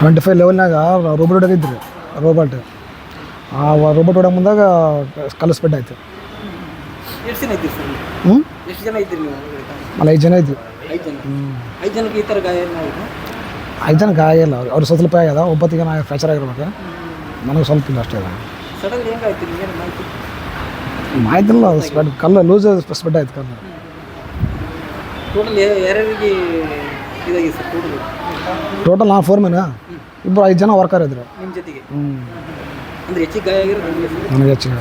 Twenty five ಲೆವೆಲ್ನಾಗ robot ಹೊಡೋದಿದ್ರಿ robot ಆ ರೋಬೋಟ್ ಹೊಡೋ ಮುಂದಾಗ ಕಲಿಸ್ಬಿಟ್ಟು ಆಯ್ತು. ಹ್ಞೂ ಅಲ್ಲಿ ಐದು ಜನ ಇದ್ವಿ. ಐದು ಜನ? ಗಾಯ ಇಲ್ಲ. ಅವ್ರು ಅವ್ರು ಸ್ವಲ್ಪ ಆಗ್ಯದ. ಒಬ್ಬತ್ತಿಗೆ ನಾ ಫ್ರ್ಯಾಕ್ಚರ್ ಆಗಿರ್ಬೇಕು. ನನಗೆ ಸ್ವಲ್ಪ ಇಲ್ಲ ಅಷ್ಟೇ ಅದ. ಮಾಹಿತಿ? ಇಲ್ಲ. ಸ್ಪೆಡ್ ಕಲ್ಲು ಲೂಸ್ ಸ್ಪೆಡ್ ಆಯ್ತು ಕಲ್ಲು. ಟೋಟಲ್ ಯಾರ್ಯಾರಿಗೆ ಇದಾಗಿದೆ ಸರ್ ಟೋಟಲ್ ಟೋಟಲ್ ನಾ ಫೋರ್ ಮ್ಯಾನ ಇಬ್ಬರು ಐದು ಜನ ವರ್ಕರ್ ಇದ್ರು. ನಿಮ್ಮ ಜೊತೆಗೆ? ಹ್ಞೂ ಅಂದರೆ ಹೆಚ್ಚಿಗೆ ಗಾಯ ಆಗಿರೋದು ನಿಮಗೆ ಸರ್ ನನಗೆ ಹೆಚ್ಚಿಗೆ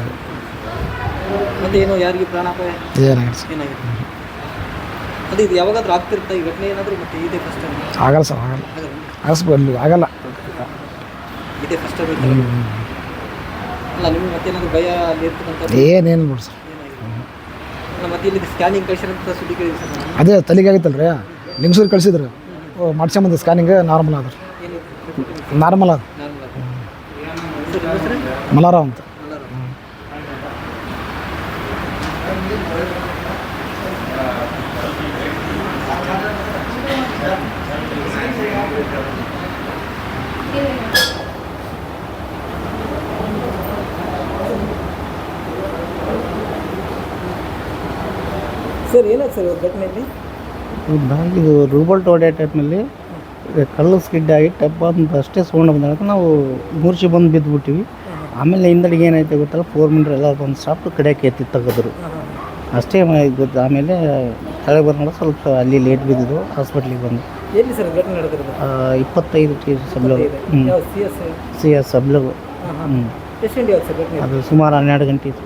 ಮತ್ತೆ ಏನೋ ಯಾರಿಗೆ ಪ್ರಾಣಾಪಾಯ? ಏನಾಗಿದೆ ಸರ್ ಏನಾಗಿದೆ? ಅದು ಇದು ಯಾವಾಗಾದ್ರೂ ಆಗ್ತಿರ್ತಾ ಈ ಘಟನೆ ಏನಾದರೂ ಮತ್ತೆ ಇದೇ ಫಸ್ಟ್ ಟೈಮ್ ಆಗಲ್ಲ ಸರ್ ಆಗಲ್ಲ. ಆಗಸ್ಬಲ್ಲಿ ಆಗಲ್ಲ. ಇದೇ ಫಸ್ಟ್ ಟೈಮ್ ಅಲ್ಲ ನಿಮ್ಗೆ ಮತ್ತೇನಾದ್ರು ಭಯ ಅಲ್ಲಿ ಇರ್ತಕ್ಕಂಥ ಏನೇನು ಬಿಡಿ ಸರ್ ಏನಾಗಿದೆ? ಅದೇ ತಲೆಗೆ ಆಗಿತ್ತಲ್ಲ ರೀ ಲಿಂಗ್ಸೂರು ಕಳಿಸಿದ್ರು. ಮಾಡ್ಸ್ಕೊಂಬಂದು ಸ್ಕ್ಯಾನಿಂಗ್ ನಾರ್ಮಲ್ ಆದ್ರೆ ನಾರ್ಮಲ್ ಆದ. ಮಲಾರಾವ್ ಅಂತ. ಸರ್ ಏನಾಯ್ತು ಸರ್ ಇವತ್ತು ಘಟನೆಯಲ್ಲಿ ಇದು ರೂಬಲ್ಟ್ ಹೊಡೆಯೋ ಟೈಪ್ನಲ್ಲಿ ಕಲ್ಲು ಸ್ಕಿಡ್ ಆಗಿ ಟಪ್ ಅಂತ ಅಷ್ಟೇ ಸೌಂಡ್ ಬಂದ ನಾವು ಮೂರ್ಛೆ ಬಂದು ಬಿದ್ದುಬಿಟ್ಟಿವಿ. ಆಮೇಲೆ ಹಿಂದಡಿಗೆ ಏನಾಯ್ತು ಗೊತ್ತಲ್ಲ ಫೋರ್ ಮಿಂಟ್ರ್ ಎಲ್ಲ ಬಂದು ಸ್ಟಾಪ್ ಕಡೆಯಕ್ಕೆ ಎತ್ತಿ ತೆಗೆದ್ರು. ಅಷ್ಟೇ ಗೊತ್ತು ಆಮೇಲೆ ಕೆಳಗೆ ಬಂದಾಗ ಸ್ವಲ್ಪ ಅಲ್ಲಿ ಲೇಟ್ ಬಿದ್ದಿದ್ದು ಹಾಸ್ಪಿಟ್ಲಿಗೆ ಬಂದು. ಎಲ್ಲಿ ಸರ್ ಘಟನೆ ನಡೆದಿರೋದು? ಇಪ್ಪತ್ತೈದು ಟಿ ಸಬ್ಲಗು ಹ್ಞೂ ಸಿ ಎಸ್ ಸಬ್ಲಗು ಹ್ಞೂ ಅದು ಸುಮಾರು ಹನ್ನೆರಡು ಗಂಟೆ ಇತ್ತು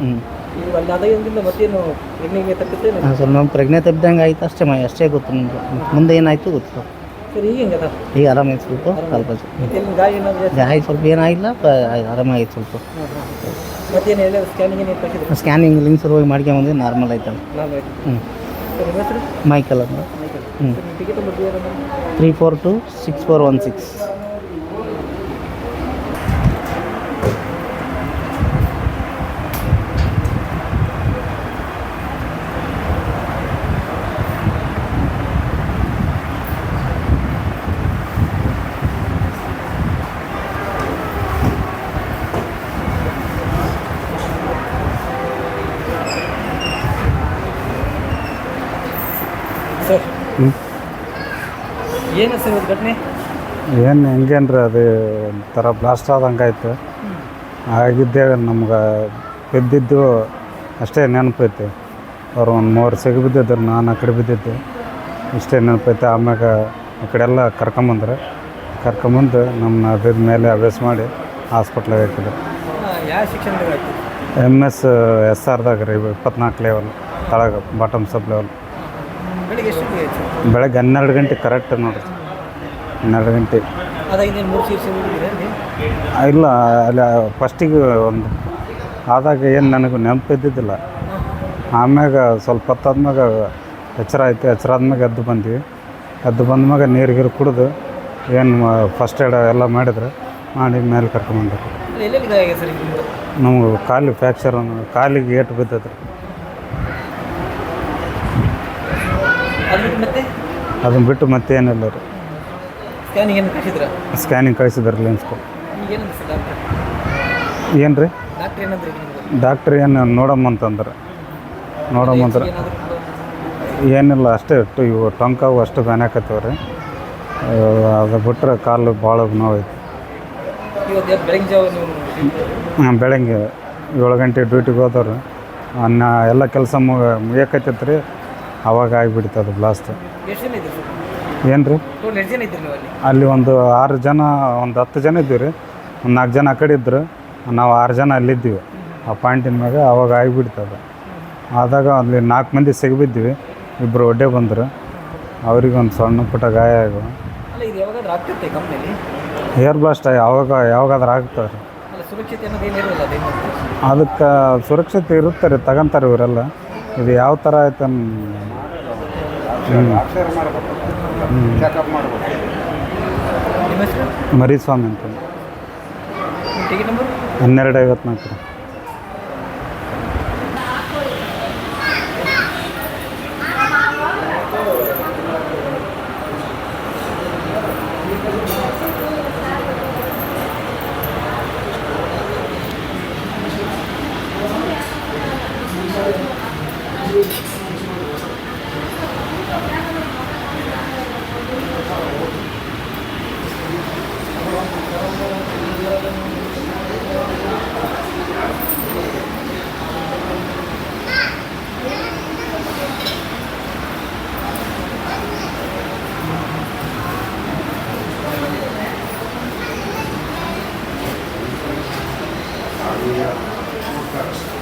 ಹ್ಞೂ ಅಲ್ಲಿ ಮತ್ತೇನು ಹಾಂ ಸರ್ ನಮ್ಮ ಪ್ರಜ್ಞೆ ತಪ್ಪಿದಂಗೆ ಆಯ್ತು ಅಷ್ಟೇ ಮೈ ಅಷ್ಟೇ ಗೊತ್ತು ನಮ್ಗೆ. ಮುಂದೆ ಏನಾಯಿತು ಗೊತ್ತು ಸರ್. ಈಗ ಹೆಂಗದ? ಈಗ ಆರಾಮಾಯ್ತು ಸ್ವಲ್ಪ ಸ್ವಲ್ಪ ಎಲ್ಲಿ ಗಾಯ ಏನಾದ್ರು ಜಾಸ್ತಿ? ಗಾಯ ಸ್ವಲ್ಪ ಏನಾಗಿಲ್ಲ ಪ- ಆರಾಮಾಗಿತ್ತು ಸ್ವಲ್ಪ. ಮತ್ತೇನು ಸ್ಕ್ಯಾನಿಂಗ್ ಏನು ಕಳಿಸಿದ್ರು ಸ್ಕ್ಯಾನಿಂಗ್ ಹೋಗಿ ಮಾಡ್ಕೊಂಬಂದ್ರೆ ನಾರ್ಮಲ್ ಆಯ್ತಲ್ಲ. ನಾನು ಹ್ಞೂ ಸರ್ ನಿಮ್ಮ ಹೆಸರು? ಮೈಕಲ್ ಅಂತ. ಹ್ಞೂ ಸರ್ ನಿಮ್ಮ ಟಿಕೆಟ್ ನಂಬರ್ ಬೇರೆ three four two six four one six ಏನು ಸರ್ ಇವತ್ತು ಘಟನೆ? ಏನು ಹೆಂಗೇನ್ರಿ ಅದು ಒಂಥರ ಬ್ಲಾಸ್ಟ್ ಆದಂಗೆ ಆಯಿತು. ಆಗಿದ್ದೇ ನಮ್ಗೆ ಬಿದ್ದಿದ್ದು ಅಷ್ಟೇ ನೆನಪೈತೆ. ಅವ್ರು ಒಂದು ಮೂರು ಸಿಗಿ ಬಿದ್ದಿದ್ರು ನಾನು ಆ ಕಡೆ ಬಿದ್ದಿದ್ದೆ. ಇಷ್ಟೇ ನೆನಪೈತೆ. ಆಮ್ಯಾಗ ಆ ಕಡೆ ಎಲ್ಲ ಕರ್ಕೊಂಬಂದ್ರೆ. ಕರ್ಕೊಂಬಂದು ನಮ್ಮನ್ನ ಬಿದ್ದ ಮೇಲೆ ಅಭ್ಯಾಸ ಮಾಡಿ ಹಾಸ್ಪಿಟ್ಲಾಗ ಹಾಕಿದ್ರು. ಯಾವ ಎಂ ಎಸ್ ಎಸ್ ಆರ್ದಾಗ ರೀ ಇಪ್ಪತ್ನಾಲ್ಕು ಲೆವೆಲ್ ತಳಗ ಬಾಟಮ್ ಸಬ್ ಲೆವೆಲ್ ಬೆಳಿಗ್ಗೆ ಎಷ್ಟು ಹನ್ನೆರಡು ಗಂಟೆ ಕರೆಕ್ಟ್ ನೋಡ್ರಿ. ಹನ್ನೆರಡು ಗಂಟೆ. ಇಲ್ಲ ಅಲ್ಲ ಫಸ್ಟಿಗೆ ಒಂದು ಆದಾಗ ಏನು ನನಗೆ ನೆನಪು ಇದ್ದಿದ್ದಿಲ್ಲ. ಆಮ್ಯಾಗ ಸ್ವಲ್ಪ ಹೊತ್ತಾದ್ಮ್ಯಾಗ ಎಚ್ಚರ ಆಯ್ತು ಎಚ್ಚರ ಆದ್ಮ್ಯಾಗ ಎದ್ದು ಬಂದ್ವಿ. ಎದ್ದು ಬಂದ್ಮ್ಯಾಗ ನೀರು ಗೀರು ಕುಡಿದು ಏನು ಫಸ್ಟ್ ಏಡ್ ಎಲ್ಲ ಮಾಡಿದ್ರೆ ಮಾಡಿ ಮೇಲೆ ಕರ್ಕೊಂಡ್ಬಂದ್ರು ನಮ್ಗೆ ಕಾಲು ಫ್ಯಾಕ್ಚರ್ ಕಾಲಿಗೆ ಏಟು ಬಿದ್ದದ್ರಿ ಅದು ಬಿಟ್ಟು ಮತ್ತೆ ಅದನ್ನ ಬಿಟ್ಟು ಮತ್ತೆ ಏನಿಲ್ಲ ರೀ. ಸ್ಕ್ಯಾನಿಂಗ್ ಲೆನ್ಸ್ಗೆ ಕಳಿಸಿದ್ರಿ? ಸರ್ ಏನು ರೀ? ಡಾಕ್ಟ್ರ್ ಏನು ನೋಡಮ್ಮ ಅಂತಂದ್ರೆ. ನೋಡಮ್ಮ ಅಂದ್ರೆ ಏನಿಲ್ಲ ಅಷ್ಟೇ ಇಟ್ಟು ಇವು ಟೊಂಕಾವು ಅಷ್ಟು ಬ್ಯಾನಾಕತ್ತವ ರೀ. ಅದು ಬಿಟ್ಟರೆ ಕಾಲು ಭಾಳ ನೋವೈತೆ ಹಾಂ ಬೆಳಗ್ಗೆ ಏಳು ಗಂಟೆ ಡ್ಯೂಟಿಗೆ ಹೋದವ್ರು. ಅನ್ನ ಎಲ್ಲ ಕೆಲಸ ಮುಗ ಮುಗಿಯಕತ್ತೈತೆ ರೀ. ಅವಾಗ ಆಗಿಬಿಡ್ತು ಅದು ಬ್ಲಾಸ್ಟ್ ಏನು ರೀ ಅಲ್ಲಿ? ಒಂದು ಆರು ಜನ ಒಂದು ಹತ್ತು ಜನ ಇದ್ದೀವಿ ರೀ ಒಂದು ನಾಲ್ಕು ಜನ ಆ ಕಡೆ ಇದ್ದರು ನಾವು ಆರು ಜನ ಅಲ್ಲಿದ್ದೀವಿ. ಆ ಪಾಯಿಂಟಿನ ಮ್ಯಾಗ ಅವಾಗ ಆಗಿಬಿಡ್ತು ಅದು. ಆದಾಗ ಅಲ್ಲಿ ನಾಲ್ಕು ಮಂದಿ ಸಿಗಿಬಿದ್ವಿ ಇಬ್ಬರು ಒಡ್ಡೆ ಬಂದರು. ಅವ್ರಿಗೆ ಒಂದು ಸಣ್ಣ ಪುಟ್ಟ ಗಾಯ ಆಗೋ ಏರ್ ಬ್ಲಾಸ್ಟ್ ಯಾವಾಗ ಯಾವಾಗಾದ್ರೂ ಆಗ್ತದೆ. ರೀ ಅಲ್ಲ ಸುರಕ್ಷತೆ ಅನ್ನೋದು ಏನಿರೋಲ್ಲ ಅದಕ್ಕೆ ಸುರಕ್ಷತೆ ಇರುತ್ತೆ ರೀ ತಗೊಂತಾರೆ ಇವರೆಲ್ಲ. ಇದು ಯಾವ ಥರ ಆಯ್ತು ಹೆಸರು? ಮರಿಸ್ವಾಮಿ ಅಂತ. ಹನ್ನೆರಡು ಐವತ್ನಾಲ್ಕು. we have forecast.